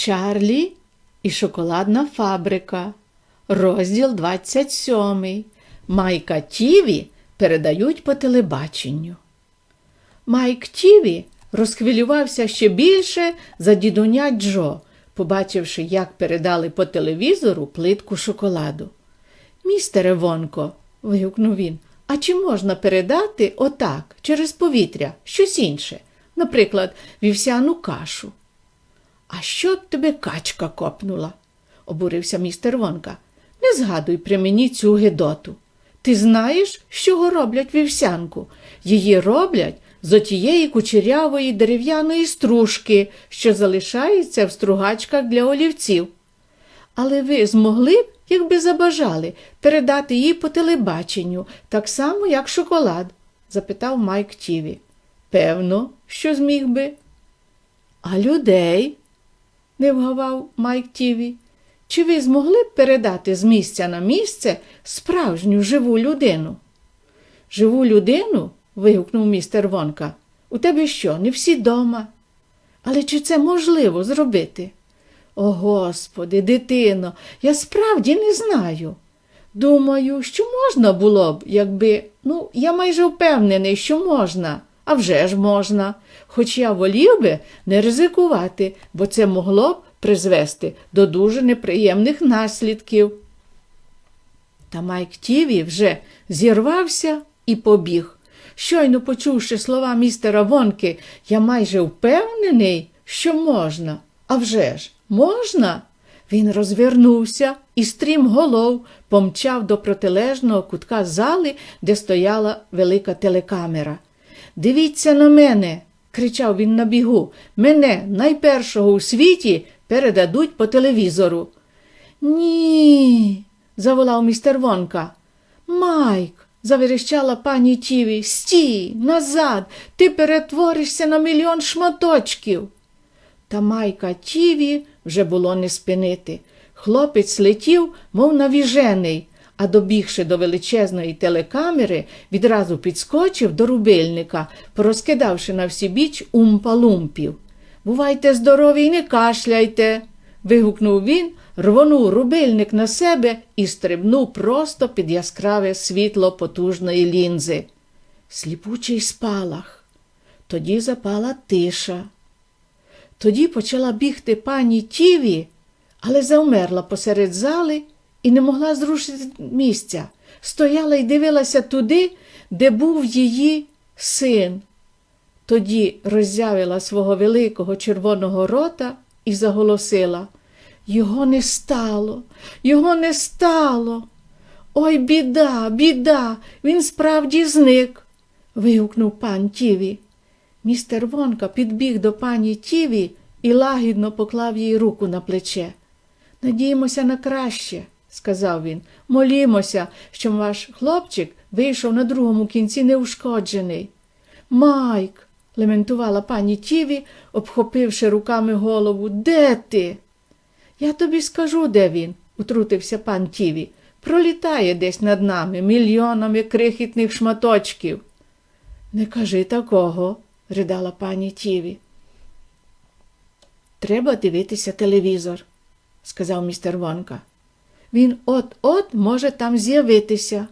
Чарлі і шоколадна фабрика. Розділ 27. Майка Тіві передають по телебаченню. Майк Тіві розхвилювався ще більше за дідуня Джо, побачивши, як передали по телевізору плитку шоколаду. Містере Вонко, вигукнув він, а чи можна передати отак, через повітря, щось інше, наприклад, вівсяну кашу? А що б тебе качка копнула? обурився містер Вонка. Не згадуй при мені цю гидоту. Ти знаєш, чого роблять вівсянку? Її роблять з отієї кучерявої дерев'яної стружки, що залишається в стругачках для олівців. Але ви змогли б, якби забажали, передати її по телебаченню, так само, як шоколад? запитав Майк Тіві. Певно, що зміг би. А людей? Не вгавав Майк Тіві. Чи ви змогли б передати з місця на місце справжню живу людину? Живу людину? вигукнув містер Вонка. У тебе що, не всі дома? Але чи це можливо зробити? О, Господи, дитино, я справді не знаю. Думаю, що можна було б, якби, ну, я майже впевнений, що можна, а вже ж можна. Хоч я волів би не ризикувати, бо це могло б призвести до дуже неприємних наслідків. Та Майк Тіві вже зірвався і побіг. Щойно почувши слова містера Вонки, я майже впевнений, що можна. А вже ж, можна? Він розвернувся і стрім голов помчав до протилежного кутка зали, де стояла велика телекамера. Дивіться на мене, кричав він на бігу. Мене, найпершого у світі, передадуть по телевізору. Ні, заволав містер Вонка. Майк, заверещала пані Тіві, стій, назад, ти перетворишся на мільйон шматочків. Та майка Тіві вже було не спинити. Хлопець летів, мов навіжений, а добігши до величезної телекамери, відразу підскочив до рубильника, порозкидавши на всі біч умпа-лумпів. Бувайте здорові й не кашляйте. вигукнув він, рвонув рубильник на себе і стрибнув просто під яскраве світло потужної лінзи. Сліпучий спалах. Тоді запала тиша. Тоді почала бігти пані Тіві, але завмерла посеред зали і не могла зрушити місця. Стояла і дивилася туди, де був її син. Тоді роззявила свого великого червоного рота і заголосила Його не стало, його не стало. Ой, біда, біда, він справді зник. вигукнув пан Тіві. Містер Вонка підбіг до пані Тіві і лагідно поклав їй руку на плече. Надіємося на краще, сказав він. Молімося, що ваш хлопчик вийшов на другому кінці неушкоджений. Майк, лементувала пані Тіві, обхопивши руками голову. Де ти? Я тобі скажу, де він, утрутився пан Тіві. Пролітає десь над нами мільйонами крихітних шматочків. Не кажи такого, ридала пані Тіві. Треба дивитися телевізор, сказав містер Вонка. Він от-от може там з'явитися.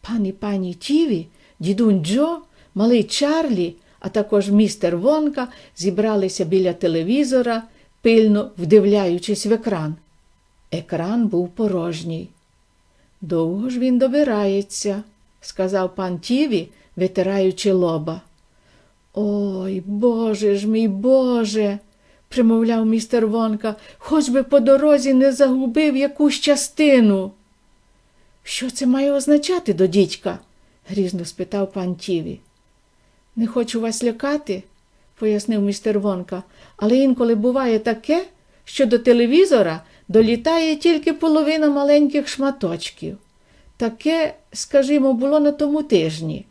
Пані пані Тіві, дідунь Джо, малий Чарлі, а також містер Вонка зібралися біля телевізора, пильно вдивляючись в екран. Екран був порожній. Довго ж він добирається, сказав пан Тіві, витираючи лоба. Ой, Боже ж мій Боже, примовляв містер Вонка, хоч би по дорозі не загубив якусь частину. Що це має означати до дідька? грізно спитав пан Тіві. Не хочу вас лякати, пояснив містер Вонка, але інколи буває таке, що до телевізора долітає тільки половина маленьких шматочків. Таке, скажімо, було на тому тижні.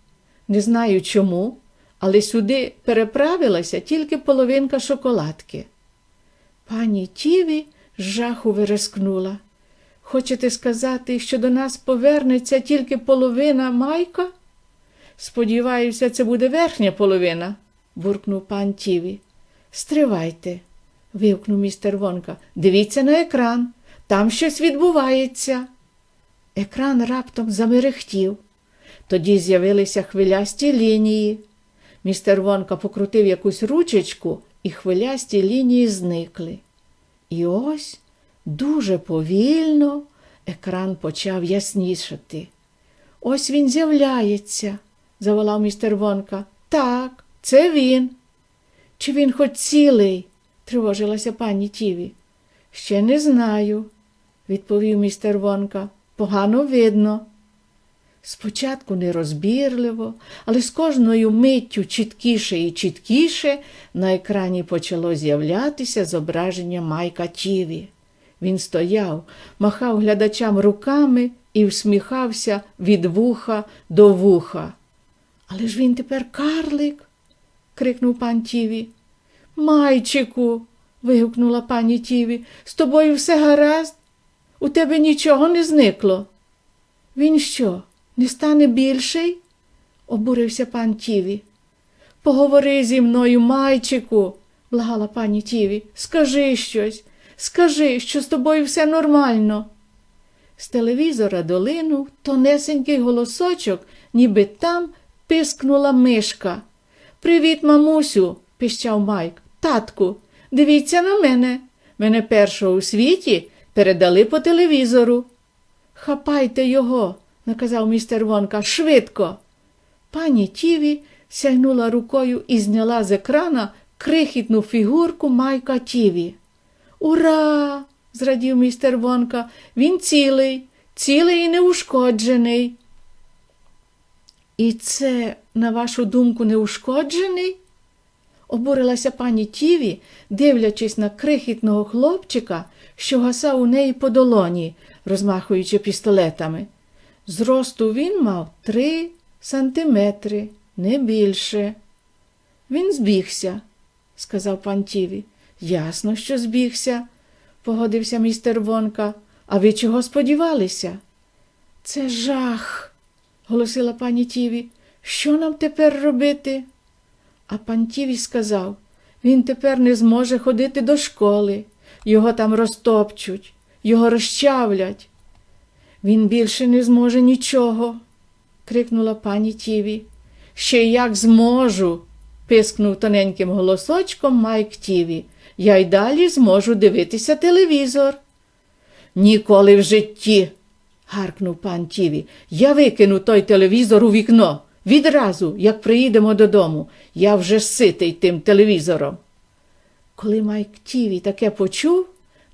Не знаю чому, але сюди переправилася тільки половинка шоколадки. Пані Тіві з жаху вирискнула. Хочете сказати, що до нас повернеться тільки половина майка? Сподіваюся, це буде верхня половина, буркнув пан Тіві. Стривайте, вигукнув містер Вонка. Дивіться на екран. Там щось відбувається. Екран раптом замерехтів. Тоді з'явилися хвилясті лінії. Містер Вонка покрутив якусь ручечку, і хвилясті лінії зникли. І ось дуже повільно екран почав яснішати. Ось він з'являється, заволав містер Вонка. Так, це він. Чи він хоч цілий? тривожилася пані Тіві. Ще не знаю, відповів містер Вонка. Погано видно. Спочатку нерозбірливо, але з кожною миттю чіткіше і чіткіше на екрані почало з'являтися зображення Майка Тіві. Він стояв, махав глядачам руками і всміхався від вуха до вуха. Але ж він тепер карлик. крикнув пан Тіві. Майчику. вигукнула пані Тіві, з тобою все гаразд? У тебе нічого не зникло. Він що, не стане більший? обурився пан Тіві. Поговори зі мною, майчику, благала пані Тіві. Скажи щось, скажи, що з тобою все нормально. З телевізора долинув тонесенький голосочок, ніби там пискнула мишка. Привіт, мамусю, піщав Майк. Татку, дивіться на мене. Мене першого у світі передали по телевізору. Хапайте його, наказав містер Вонка, швидко. Пані Тіві сягнула рукою і зняла з екрана крихітну фігурку Майка Тіві. Ура! зрадів містер Вонка. Він цілий, цілий і неушкоджений. І це, на вашу думку, неушкоджений? Обурилася пані Тіві, дивлячись на крихітного хлопчика, що гасав у неї по долоні, розмахуючи пістолетами. Зросту він мав три сантиметри, не більше. Він збігся, сказав пан Тіві. Ясно, що збігся, погодився містер Вонка. А ви чого сподівалися? Це жах, голосила пані Тіві. Що нам тепер робити? А пан Тіві сказав, він тепер не зможе ходити до школи, його там розтопчуть, його розчавлять. Він більше не зможе нічого, крикнула пані Тіві. Ще як зможу, пискнув тоненьким голосочком Майк Тіві. Я й далі зможу дивитися телевізор. Ніколи в житті, гаркнув пан Тіві. Я викину той телевізор у вікно. Відразу, як приїдемо додому, я вже ситий тим телевізором. Коли Майк Тіві таке почув,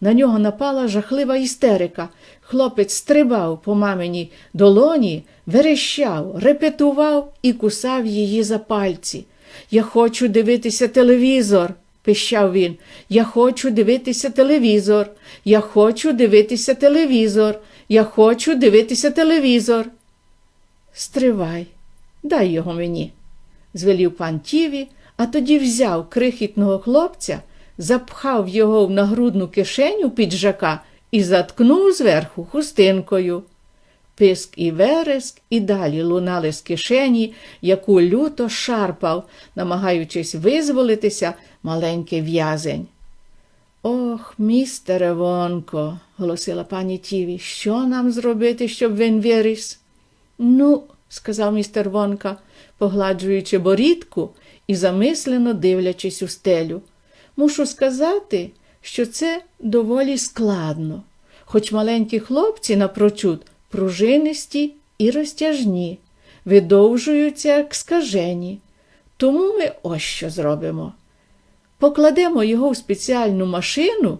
на нього напала жахлива істерика. Хлопець стрибав по маминій долоні, верещав, репетував і кусав її за пальці. Я хочу дивитися телевізор, пищав він. Я хочу дивитися телевізор. Я хочу дивитися телевізор. Я хочу дивитися телевізор. Стривай, дай його мені, звелів пан Тіві, а тоді взяв крихітного хлопця, запхав його в нагрудну кишеню піджака і заткнув зверху хустинкою. Писк і вереск і далі лунали з кишені, яку люто шарпав, намагаючись визволитися маленький в'язень. Ох, містере Вонко, голосила пані Тіві, що нам зробити, щоб він виріс? Ну, сказав містер Вонка, погладжуючи борідку і замислено дивлячись у стелю. Мушу сказати, що це доволі складно, хоч маленькі хлопці напрочуд пружинисті і розтяжні, видовжуються, як скажені. Тому ми ось що зробимо. Покладемо його в спеціальну машину,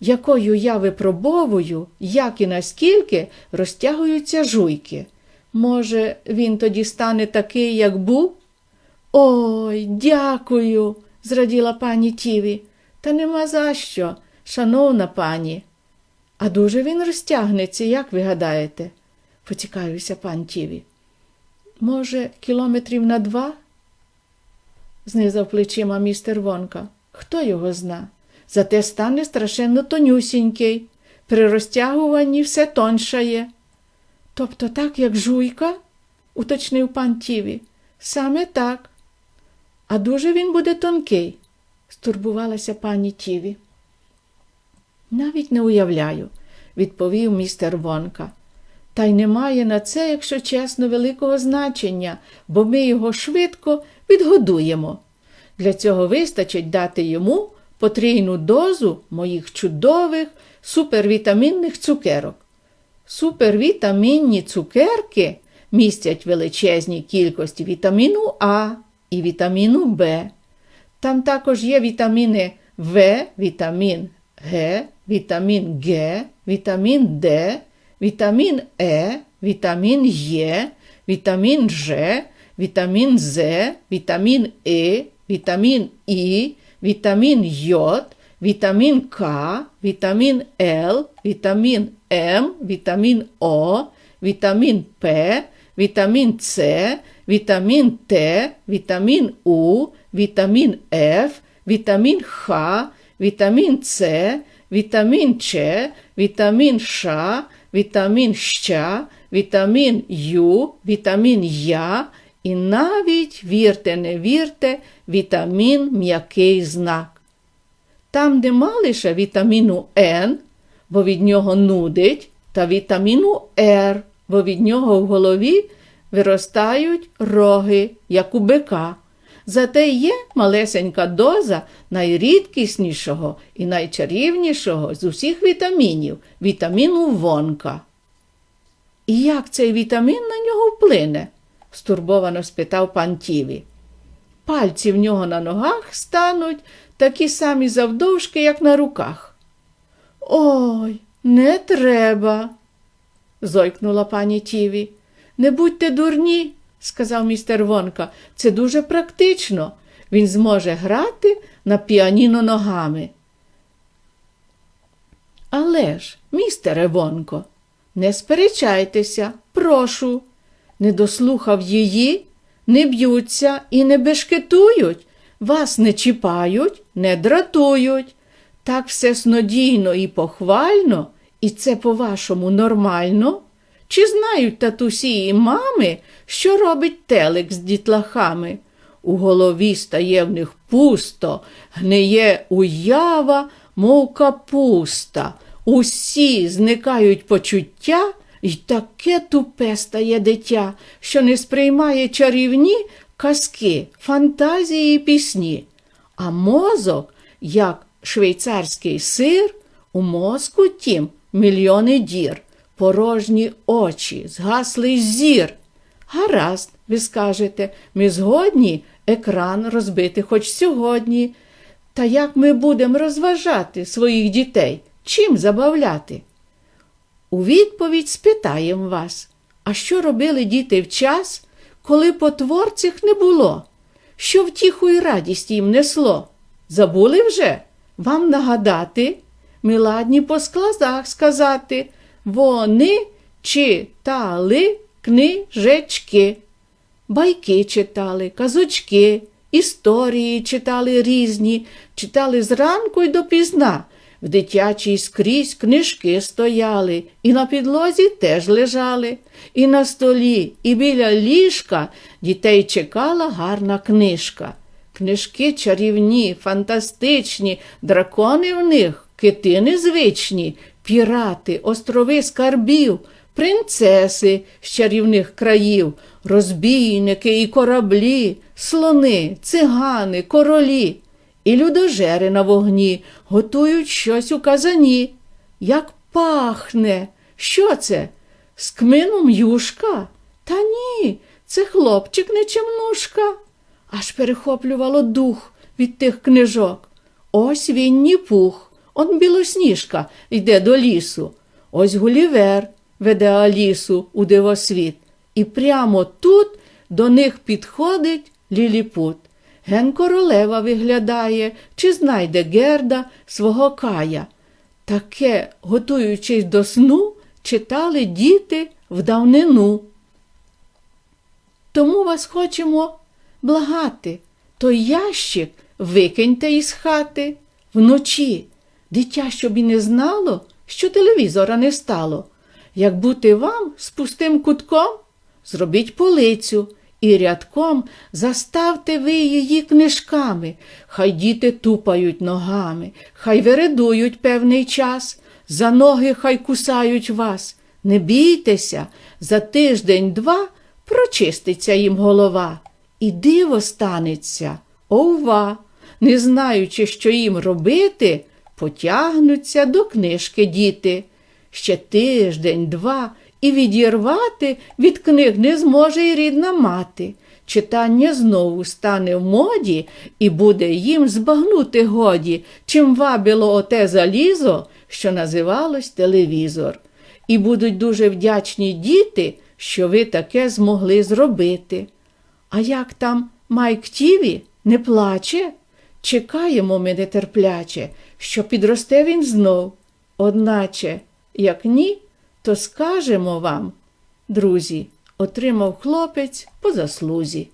якою я випробовую, як і наскільки розтягуються жуйки. Може, він тоді стане такий, як був? Ой, дякую, зраділа пані Тіві. Та нема за що, шановна пані. А дуже він розтягнеться, як ви гадаєте? поцікавився пан Тіві. Може, кілометрів на два? знизав плечима містер Вонка. Хто його зна? Зате стане страшенно тонюсінький. При розтягуванні все тоншає. Тобто так, як жуйка? уточнив пан Тіві. Саме так. А дуже він буде тонкий, стурбувалася пані Тіві. Навіть не уявляю, відповів містер Вонка. Та й немає на це, якщо чесно, великого значення, бо ми його швидко відгодуємо. Для цього вистачить дати йому потрійну дозу моїх чудових супервітамінних цукерок. Супервітамінні цукерки містять величезні кількості вітаміну А і вітаміну Б. Там також є вітаміни В, вітамін Г, вітамін Г, вітамін Д, вітамін Е, вітамін Е, вітамін Ж, вітамін З, вітамін І, вітамін І, вітамін Й, вітамін К, вітамін Л, вітамін М, вітамін О, вітамін П, вітамін С, вітамін Т, вітамін У, вітамін Ф, вітамін Х, вітамін С, вітамін Ч, вітамін Ш, вітамін Щ, вітамін Ю, вітамін Я і навіть, вірте, не вірте, вітамін м'який знак. Там нема лише вітаміну Н, бо від нього нудить, та вітаміну Р, бо від нього в голові виростають роги, як у бика. Зате є малесенька доза найрідкіснішого і найчарівнішого з усіх вітамінів вітаміну вонка. І як цей вітамін на нього вплине? стурбовано спитав пан Тіві. Пальці в нього на ногах стануть такі самі завдовжки, як на руках. Ой, не треба, зойкнула пані Тіві. Не будьте дурні, сказав містер Вонка. Це дуже практично. Він зможе грати на піаніно ногами. Але ж, містере Вонко, не сперечайтеся, прошу. Не дослухав її, не б'ються і не бешкетують, вас не чіпають, не дратують. Так все снодійно і похвально, і це, по-вашому, нормально? Чи знають татусі і мами, що робить телек з дітлахами? У голові стає в них пусто, гниє уява, мов капуста. Усі зникають почуття, і таке тупе стає дитя, що не сприймає чарівні казки, фантазії і пісні. А мозок, як швейцарський сир, у мозку тім мільйони дір, порожні очі, згаслий зір. Гаразд, ви скажете, ми згодні екран розбити хоч сьогодні. Та як ми будемо розважати своїх дітей? Чим забавляти? У відповідь спитаємо вас, а що робили діти в час, коли потворців не було? Що втіху і радість їм несло? Забули вже? Вам нагадати? Ми ладні по складах сказати. Вони читали книжечки. Байки читали, казочки, історії читали різні, читали зранку й допізна. В дитячій скрізь книжки стояли, і на підлозі теж лежали, і на столі, і біля ліжка дітей чекала гарна книжка. Книжки чарівні, фантастичні, дракони в них, кити незвичні, пірати, острови скарбів, принцеси з чарівних країв, розбійники і кораблі, слони, цигани, королі. І людожери на вогні готують щось у казані. Як пахне! Що це? З кмином юшка? Та ні, це хлопчик не чемнушка. Аж перехоплювало дух від тих книжок. Ось він Вінні пух, он білосніжка йде до лісу. Ось Гулівер веде Алісу у дивосвіт. І прямо тут до них підходить ліліпут. Ген королева виглядає, чи знайде Герда свого кая. Таке, готуючись до сну, читали діти в давнину. Тому вас хочемо благати. Той ящик викиньте із хати вночі. Дитя, щоб і не знало, що телевізора не стало. Як бути вам з пустим кутком, зробіть полицю і рядком заставте ви її книжками, хай діти тупають ногами, хай вередують певний час, за ноги хай кусають вас. Не бійтеся, за тиждень-два прочиститься їм голова, і диво станеться, ова, не знаючи, що їм робити, потягнуться до книжки діти. Ще тиждень-два і відірвати від книг не зможе й рідна мати. Читання знову стане в моді, і буде їм збагнути годі, чим вабило оте залізо, що називалось телевізор. І будуть дуже вдячні діти, що ви таке змогли зробити. А як там Майк Тіві не плаче? Чекаємо ми нетерпляче, що підросте він знов. Одначе, як ні, то скажемо вам, друзі, отримав хлопець по заслузі.